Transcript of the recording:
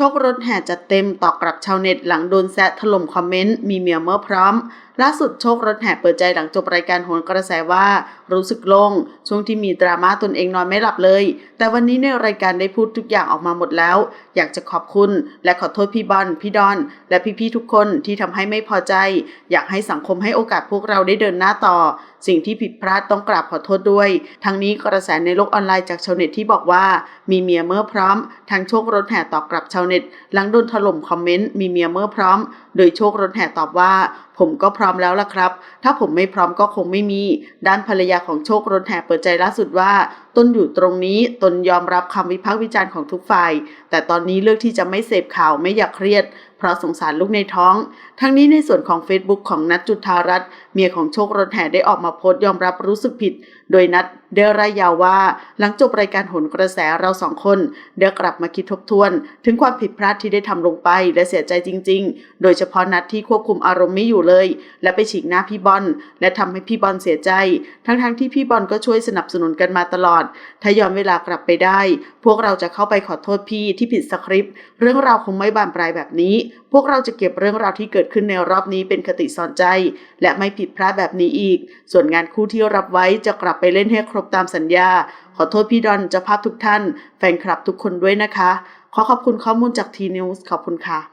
ชครถแห่จัดเต็มตอกลับชาวเน็ตหลังโดนแซะถล่มคอมเมนต์ มีเมียเมื่อพร้อม ล่าสุดโชครถแห่เปิดใจหลังจบรายการโหนกระแสว่า รู้สึกโล่งช่วงที่มีดราม่าตนเองนอนไม่หลับเลย แต่วันนี้ในรายการได้พูดทุกอย่างออกมาหมดแล้ว อยากจะขอบคุณ และขอโทษพี่บอลพี่ดอน และพี่ๆทุกคนที่ทำให้ไม่พอใจ อยากให้สังคมให้โอกาสพวกเราได้เดินหน้าต่อ สิ่งที่ผิดพลาดต้องกราบขอโทษด้วย ทั้งนี้กระแสในโลกออนไลน์จากชาวเน็ตที่บอกว่า มีเมียเมื่อพร้อมทางโชครถแห่ตอบกลับชาวเน็ต หลังโดนถล่มคอมเมนต์มีเมียเมื่อพร้อม โดยโชครถแห่ตอบว่า ผมก็พร้อมแล้วล่ะครับ ถ้าผมไม่พร้อมก็คงไม่มี ด้านภรรยาของโชครถแห่เปิดใจล่าสุดว่าตนอยู่ตรงนี้ตนยอมรับคำวิพากษ์วิจารณ์ของทุกฝ่าย แต่ตอนนี้เลือกที่จะไม่เสพข่าวไม่อยากเครียด เพราะสงสารลูกในท้อง ทั้งนี้ในส่วนของ Facebook ของนัทจุธารัตน์เมียของโชครถแห่ได้ออกมาโพสต์ยอมรับรู้สึกผิด โดยนัทได้รายยาวว่า หลังจบรายการหนกระแสเราสองคนได้กลับมาคิดทบทวน ถึงความผิดพลาดที่ได้ทำลงไปและเสียใจจริง ๆ โดยเฉพาะนัดที่ควบคุมอารมณ์ไม่อยู่เลย และไปฉีกหน้าพี่บอลและทำให้พี่บอลเสียใจ ทั้งๆที่พี่บอลก็ช่วยสนับสนุนกันมาตลอดถ้าย้อนเวลากลับไปได้ พวกเราจะเข้าไปขอโทษพี่ที่ผิดสคริปต์เรื่องราวคงไม่บานปลายแบบนี้ พวกเราจะเก็บเรื่องราวที่เกิดขึ้นในรอบนี้เป็นคติสอนใจ และไม่ผิดพลาดแบบนี้อีก ส่วนงานคู่ที่รับไว้จะกลับไปเล่นให้ครบตามสัญญา ขอโทษพี่ดอนเจ้าภาพทุกท่าน แฟนคลับทุกคนด้วยนะคะ ขอขอบคุณข้อมูลจากทีนิวส์ขอบคุณค่ะ